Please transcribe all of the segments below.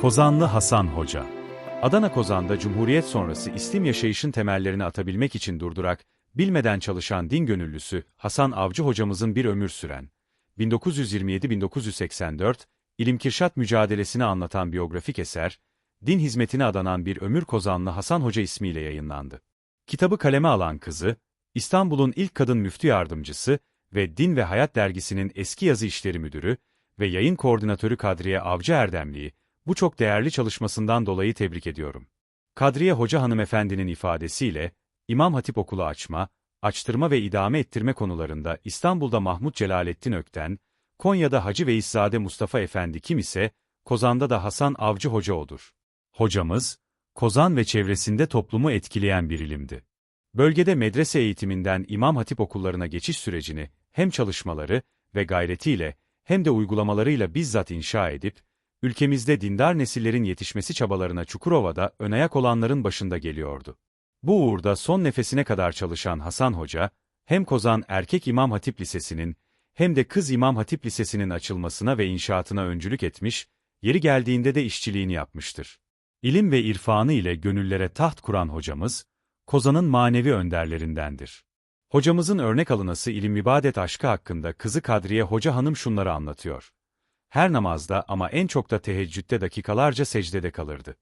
Kozanlı Hasan Hoca Adana Kozan'da Cumhuriyet sonrası İslim yaşayışın temellerini atabilmek için durdurak, bilmeden çalışan din gönüllüsü Hasan Avcı hocamızın bir ömür süren, 1927-1984, İlimkirşat mücadelesini anlatan biyografik eser, din hizmetine adanan bir ömür Kozanlı Hasan Hoca ismiyle yayınlandı. Kitabı kaleme alan kızı, İstanbul'un ilk kadın müftü yardımcısı ve Din ve Hayat dergisinin eski yazı işleri müdürü ve yayın koordinatörü Kadriye Avcı Erdemli'yi, bu çok değerli çalışmasından dolayı tebrik ediyorum. Kadriye Hoca hanımefendinin ifadesiyle, İmam Hatip Okulu açma, açtırma ve idame ettirme konularında İstanbul'da Mahmut Celalettin Ökten, Konya'da Hacı Veyszade Mustafa Efendi kim ise, Kozan'da da Hasan Avcı Hoca odur. Hocamız, Kozan ve çevresinde toplumu etkileyen bir ilimdi. Bölgede medrese eğitiminden İmam Hatip okullarına geçiş sürecini, hem çalışmaları ve gayretiyle, hem de uygulamalarıyla bizzat inşa edip, ülkemizde dindar nesillerin yetişmesi çabalarına Çukurova'da ön ayak olanların başında geliyordu. Bu uğurda son nefesine kadar çalışan Hasan Hoca, hem Kozan Erkek İmam Hatip Lisesi'nin, hem de Kız İmam Hatip Lisesi'nin açılmasına ve inşaatına öncülük etmiş, yeri geldiğinde de işçiliğini yapmıştır. İlim ve irfanı ile gönüllere taht kuran hocamız, Kozan'ın manevi önderlerindendir. Hocamızın örnek alınası ilim ibadet aşkı hakkında kızı Kadriye Hoca Hanım şunları anlatıyor. Her namazda ama en çok da teheccüde dakikalarca secdede kalırdı.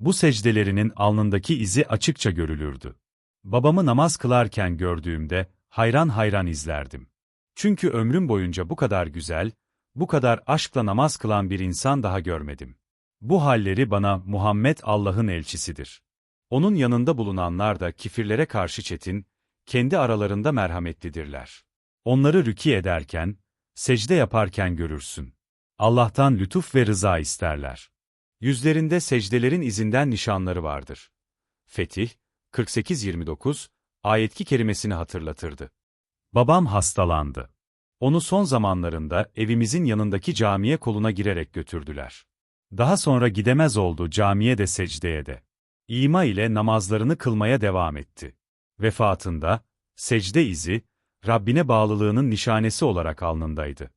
Bu secdelerinin alnındaki izi açıkça görülürdü. Babamı namaz kılarken gördüğümde hayran hayran izlerdim. Çünkü ömrüm boyunca bu kadar güzel, bu kadar aşkla namaz kılan bir insan daha görmedim. Bu halleri bana Muhammed Allah'ın elçisidir. Onun yanında bulunanlar da kifirlere karşı çetin, kendi aralarında merhametlidirler. Onları rüki ederken, secde yaparken görürsün. Allah'tan lütuf ve rıza isterler. Yüzlerinde secdelerin izinden nişanları vardır. Fetih, 48-29, ayetki kerimesini hatırlatırdı. Babam hastalandı. Onu son zamanlarında evimizin yanındaki camiye koluna girerek götürdüler. Daha sonra gidemez oldu camiye de secdeye de. İma ile namazlarını kılmaya devam etti. Vefatında, secde izi, Rabbine bağlılığının nişanesi olarak alnındaydı.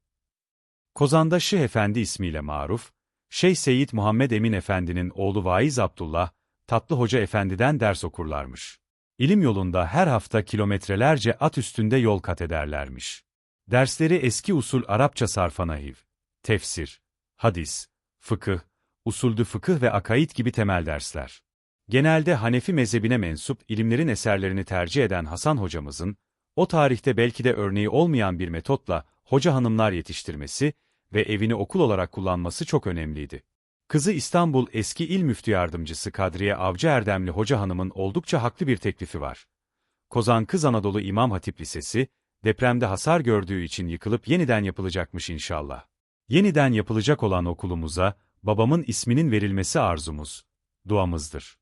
Kozan'da Şıh Efendi ismiyle maruf, Şeyh Seyyid Muhammed Emin Efendi'nin oğlu Vaiz Abdullah, Tatlı Hoca Efendi'den ders okurlarmış. İlim yolunda her hafta kilometrelerce at üstünde yol kat ederlermiş. Dersleri eski usul Arapça sarfanahiv, tefsir, hadis, fıkıh, usuldü fıkıh ve akaid gibi temel dersler. Genelde Hanefi mezhebine mensup ilimlerin eserlerini tercih eden Hasan hocamızın, o tarihte belki de örneği olmayan bir metotla hoca hanımlar yetiştirmesi ve evini okul olarak kullanması çok önemliydi. Kızı İstanbul eski il müftü yardımcısı Kadriye Avcı Erdemli Hoca Hanım'ın oldukça haklı bir teklifi var. Kozan Kız Anadolu İmam Hatip Lisesi, depremde hasar gördüğü için yıkılıp yeniden yapılacakmış inşallah. Yeniden yapılacak olan okulumuza, babamın isminin verilmesi arzumuz, duamızdır.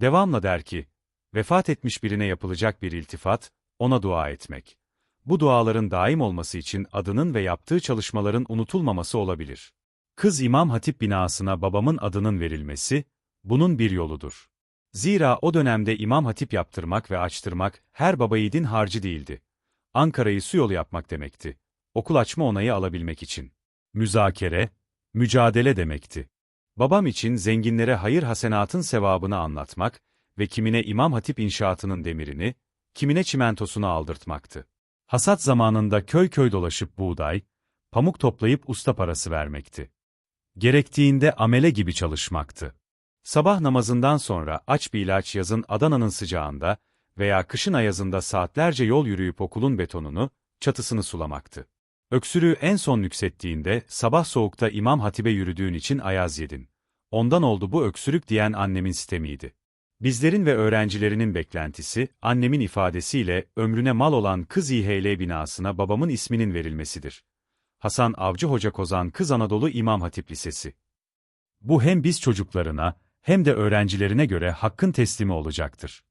Devamla der ki, vefat etmiş birine yapılacak bir iltifat, ona dua etmek. Bu duaların daim olması için adının ve yaptığı çalışmaların unutulmaması olabilir. Kız İmam Hatip binasına babamın adının verilmesi, bunun bir yoludur. Zira o dönemde İmam Hatip yaptırmak ve açtırmak her baba yiğidin harcı değildi. Ankara'yı su yolu yapmak demekti. Okul açma onayı alabilmek için. Müzakere, mücadele demekti. Babam için zenginlere hayır hasenatın sevabını anlatmak ve kimine İmam Hatip inşaatının demirini, kimine çimentosunu aldırtmaktı. Hasat zamanında köy köy dolaşıp buğday, pamuk toplayıp usta parası vermekti. Gerektiğinde amele gibi çalışmaktı. Sabah namazından sonra aç bir ilaç yazın Adana'nın sıcağında veya kışın ayazında saatlerce yol yürüyüp okulun betonunu, çatısını sulamaktı. Öksürüğü en son nüksettiğinde sabah soğukta İmam Hatip'e yürüdüğün için ayaz yedin. Ondan oldu bu öksürük diyen annemin sitemiydi. Bizlerin ve öğrencilerinin beklentisi, annemin ifadesiyle ömrüne mal olan Kız İHL binasına babamın isminin verilmesidir. Hasan Avcı Hoca Kozan Kız Anadolu İmam Hatip Lisesi. Bu hem biz çocuklarına, hem de öğrencilerine göre hakkın teslimi olacaktır.